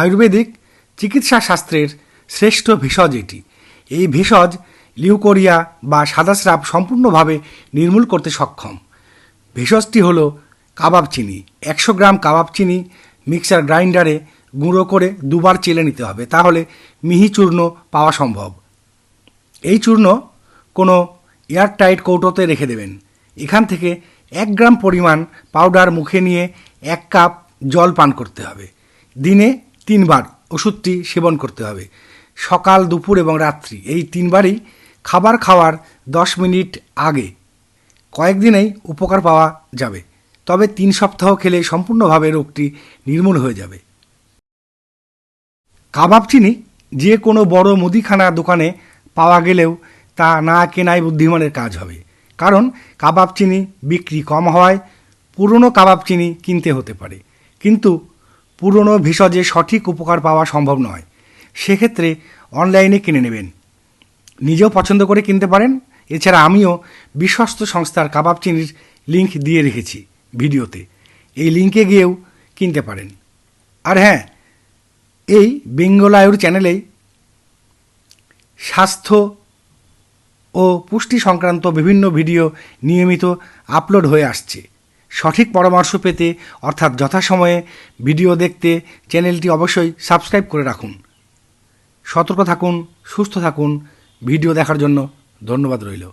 আয়ুর্বেদিক চিকিৎসা শাস্ত্রের শ্রেষ্ঠ ভেষজ এটি। এই ভেষজ লিউকোরিয়া বা সাদাস্রাব সম্পূর্ণভাবে নির্মূল করতে সক্ষম। ভেষজটি হল কাবাব চিনি। একশো গ্রাম কাবাব চিনি মিক্সার গ্রাইন্ডারে গুঁড়ো করে দুবার চেলে নিতে হবে। তাহলে মিহি চূর্ণ পাওয়া সম্ভব। এই চূর্ণ কোনো এয়ারটাইট কৌটোতে রেখে দেবেন। এখান থেকে এক গ্রাম পরিমাণ পাউডার মুখে নিয়ে এক কাপ জল পান করতে হবে। দিনে তিনবার ওষুধটি সেবন করতে হবে। সকাল, দুপুর এবং রাত্রি। এই তিনবারই খাবার খাওয়ার দশ মিনিট আগে। কয়েকদিনেই উপকার পাওয়া যাবে। তবে তিন সপ্তাহ খেলে সম্পূর্ণভাবে রোগটি নির্মূল হয়ে যাবে। কাবাব চিনি যে কোনো বড় মুদিখানা দোকানে পাওয়া গেলেও তা না কেনাই বুদ্ধিমানের কাজ হবে। কারণ কাবাব চিনি বিক্রি কম হওয়ায় পুরনো কাবাব চিনি কিনতে হতে পারে। কিন্তু পুরনো ভেষজে সঠিক উপকার পাওয়া সম্ভব নয়। সেক্ষেত্রে অনলাইনে কিনে নেবেন। নিজেও পছন্দ করে কিনতে পারেন। এছাড়া আমিও বিশ্বস্ত সংস্থার কাবাব চিনির লিঙ্ক দিয়ে রেখেছি ভিডিওতে। এই লিঙ্কে গিয়েও কিনতে পারেন। আর হ্যাঁ এই বেঙ্গল আয়ুর চ্যানেলেই স্বাস্থ্য ও পুষ্টি সংক্রান্ত বিভিন্ন ভিডিও নিয়মিত আপলোড হয়ে আসছে। সঠিক পরামর্শ পেতে অর্থাৎ যথাসময়ে ভিডিও দেখতে চ্যানেলটি অবশ্যই সাবস্ক্রাইব করে রাখুন। সতর্ক থাকুন, সুস্থ থাকুন। ভিডিও দেখার জন্য ধন্যবাদ রইল।